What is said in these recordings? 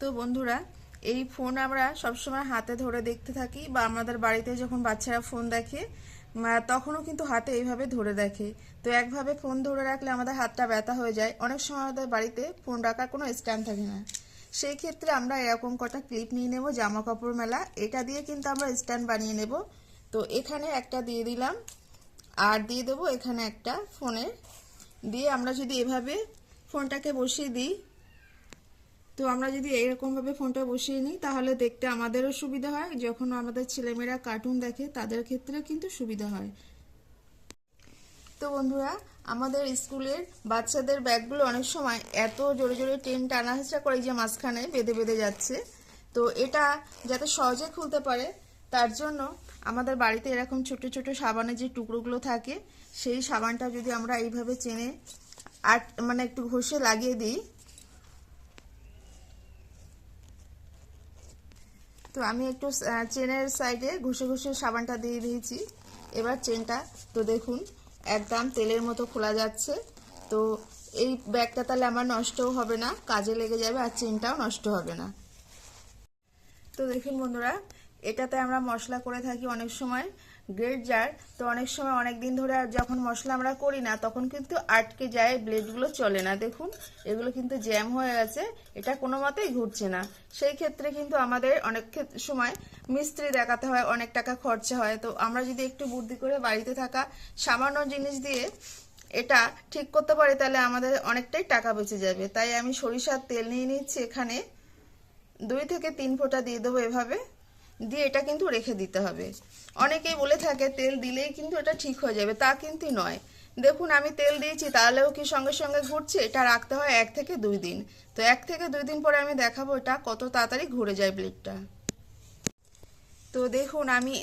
তো বন্ধুরা, এই ফোন আমরা সবসময় হাতে ধরে দেখতে থাকি বা আমাদের বাড়িতে যখন বাচ্চারা ফোন দেখে তখনও কিন্তু হাতে এইভাবে ধরে দেখে। তো একভাবে ফোন ধরে রাখলে আমাদের হাতটা ব্যথা হয়ে যায়। অনেক সময় আমাদের বাড়িতে ফোন রাখার কোনো স্ট্যান্ড থাকে না। সেই ক্ষেত্রে আমরা এরকম কটা ক্লিপ নিয়ে নেব জামা কাপড় মেলা। এটা দিয়ে কিন্তু আমরা স্ট্যান্ড বানিয়ে নেব। তো এখানে একটা দিয়ে দিলাম। আর দিয়ে দেবো এখানে একটা ফোনের দিয়ে আমরা যদি এভাবে ফোনটাকে বসিয়ে দিই তো আমরা যদি এরকমভাবে ফোনটা বসিয়ে নিই, তাহলে দেখতে আমাদেরও সুবিধা হয়। যখন আমাদের ছেলেমেয়েরা কার্টুন দেখে, তাদের ক্ষেত্রে কিন্তু সুবিধা হয়। তো বন্ধুরা, আমাদের স্কুলের বাচ্চাদের ব্যাগগুলো অনেক সময় এত জোরে জোরে টেন টানা হেঁচড়া করে যে মাঝখানে বেঁধে বেঁধে যাচ্ছে। তো এটা যাতে সহজে খুলতে পারে, তার জন্য আমাদের বাড়িতে এরকম ছোট ছোট সাবানের যে টুকরোগুলো থাকে, সেই সাবানটা যদি আমরা এইভাবে চেনে, আর মানে একটু ঘষে লাগিয়ে দিই তো আমি একটু চেনের সাইডে ঘষে ঘষে সাবানটা দিয়ে দিয়েছি। এবার চেনটা, তো দেখুন, একদম তেলের মতো খোলা যাচ্ছে। তো এই ব্যাগটা তাহলে আমার নষ্টও হবে না, কাজে লেগে যাবে আর চেনটাও নষ্ট হবে না। তো দেখুন বন্ধুরা এটাতে আমরা মশলা করে থাকি অনেক সময়, গ্রেট জার তো অনেক সময় অনেক দিন ধরে আর যখন মশলা আমরা করি না, তখন কিন্তু আটকে যায় ব্লেডগুলো চলে না। দেখুন, এগুলো কিন্তু জ্যাম হয়ে গেছে, এটা কোনো মতেই ঘুরছে না। সেই ক্ষেত্রে কিন্তু আমাদের অনেক সময় মিস্ত্রি দেখাতে হয়, অনেক টাকা খরচা হয়। তো আমরা যদি একটু বুদ্ধি করে বাড়িতে থাকা সামান্য জিনিস দিয়ে এটা ঠিক করতে পারি, তাহলে আমাদের অনেকটাই টাকা বেঁচে যাবে। তাই আমি সরিষার তেল নিয়ে নিচ্ছি এখানে। দুই থেকে তিন ফোঁটা দিয়ে দেবো এভাবে। দিয়ে এটা কিন্তু রেখে দিতে হবে। অনেকেই বলে থাকে, তেল দিলেই কিন্তু এটা ঠিক হয়ে যাবে। তা কিন্তু নয়। দেখুন, আমি তেল দিয়েছি, তাহলেও কি সঙ্গে সঙ্গে ঘুরছে? এটা রাখতে হয় এক থেকে দুই দিন। তো এক থেকে দুই দিন পরে আমি দেখাবো এটা কত তাড়াতাড়ি ঘুরে যায় ব্লেডটা তো দেখুন, আমি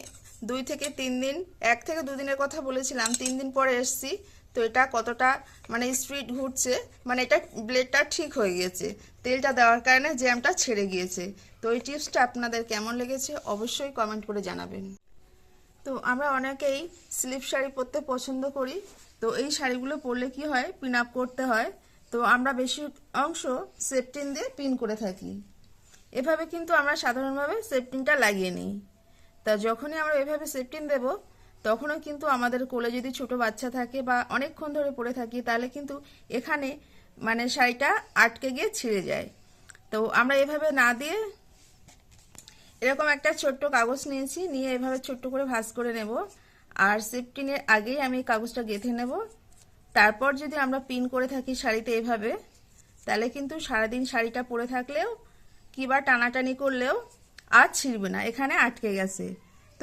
দুই থেকে তিন দিন, এক থেকে দুদিনের কথা বলেছিলাম, তিন দিন পরে এসছি। তো এটা কতটা মানে স্পিড ঘুরছে মানে এটা ব্লেডটা ঠিক হয়ে গিয়েছে, তেলটা দেওয়ার কারণে জ্যামটা ছেড়ে গিয়েছে। তো এই টিপসটা আপনাদের কেমন লেগেছে অবশ্যই কমেন্ট করে জানাবেন। তো আমরা অনেকেই স্লিপ শাড়ি পরতে পছন্দ করি, তো এই শাড়িগুলো পরলে কি হয় পিন আপ করতে হয়। তো আমরা বেশি অংশ সেফটিন দিয়ে পিন করে থাকি। এভাবে কিন্তু আমরা সাধারণভাবে সেফটিনটা লাগিয়ে নিই। তা যখনই আমরা এভাবে সেফটিন দেব তখনও কিন্তু আমাদের কোলে যদি ছোট বাচ্চা থাকে বা অনেকক্ষণ ধরে পড়ে থাকি, তাহলে কিন্তু এখানে মানে শাড়িটা আটকে গিয়ে ছিঁড়ে যায়। তো আমরা এভাবে না দিয়ে এরকম একটা ছোট্ট কাগজ নিয়েছি, নিয়ে এভাবে ছোট্ট করে ভাঁজ করে নেব। আর সেফটিনের আগেই আমি কাগজটা গেঁথে নেব। তারপর যদি আমরা পিন করে থাকি শাড়িতে এভাবে, তাহলে কিন্তু সারাদিন শাড়িটা পরে থাকলেও কিবা টানাটানি করলেও আর ছিঁড়বে না, এখানে আটকে গেছে।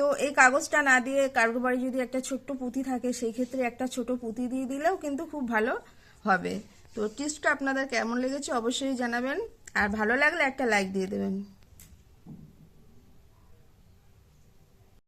তো এই কাগজটা না দিয়ে কারোর বাড়ি যদি একটা ছোট্ট পুঁতি থাকে, সেই ক্ষেত্রে একটা ছোট পুঁতি দিয়ে দিলেও কিন্তু খুব ভালো হবে। তো টিপসটা আপনাদের কেমন লেগেছে অবশ্যই জানাবেন। আর ভালো লাগলে একটা লাইক দিয়ে দেবেন।